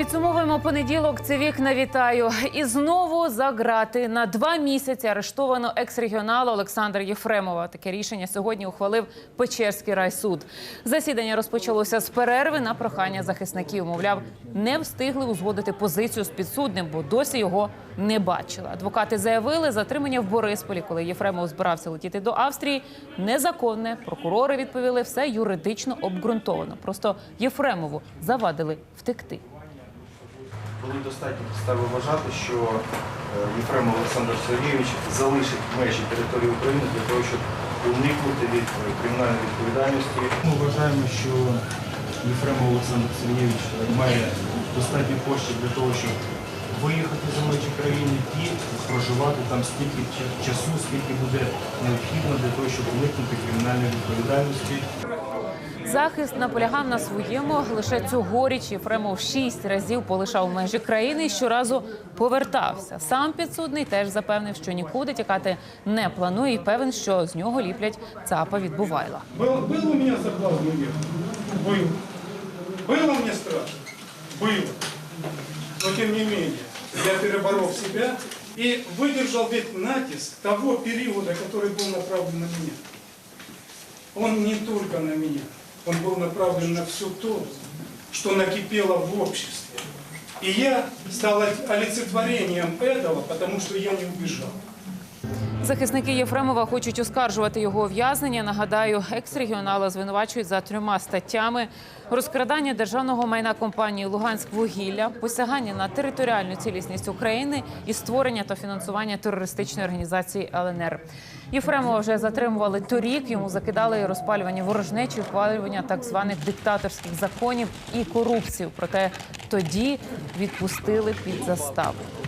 Підсумовуємо понеділок. Це вікна вітаю. І знову за грати на два місяці арештовано екс-регіонала Олександра Єфремова. Таке рішення сьогодні ухвалив Печерський райсуд. Засідання розпочалося з перерви на прохання захисників. Мовляв, не встигли узгодити позицію з підсудним, бо досі його не бачили. Адвокати заявили, затримання в Борисполі, коли Єфремов збирався летіти до Австрії, незаконне. Прокурори відповіли, все юридично обґрунтовано. Просто Єфремову завадили втекти. Були достатні підстави вважати, що е, Єфремов Олександр Сергійович залишить межі території України для того, щоб уникнути від кримінальної відповідальності. Ми вважаємо, що Єфремов Олександр Сергійович має достатньо коштів для того, щоб виїхати за межі країни і проживати там стільки часу, скільки буде необхідно для того, щоб уникнути кримінальної відповідальності. Захист наполягав на своєму. Лише цьогоріч Єфремов шість разів полишав межі країни і щоразу повертався. Сам підсудний теж запевнив, що нікуди тікати не планує, і певен, що з нього ліплять цапа від Бувайла. Был, был у меня соблазн уехать? Был. Было мне страшно? Было. Но тем не менее, я переборол себя и выдержал ведь натиск того периода, который был направлен на меня. Он не только на меня, он был направлен на все то, что накипело в обществе. И я стал олицетворением этого, потому что я не убежал. Захисники Єфремова хочуть оскаржувати його ув'язнення. Нагадаю, екс-регіонала звинувачують за трьома статтями: розкрадання державного майна компанії Луганськвугілля, посягання на територіальну цілісність України і створення та фінансування терористичної організації ЛНР. Єфремова вже затримували торік. Йому закидали розпалювання ворожнечі, ухвалювання так званих диктаторських законів і корупцію. Проте тоді відпустили під заставу.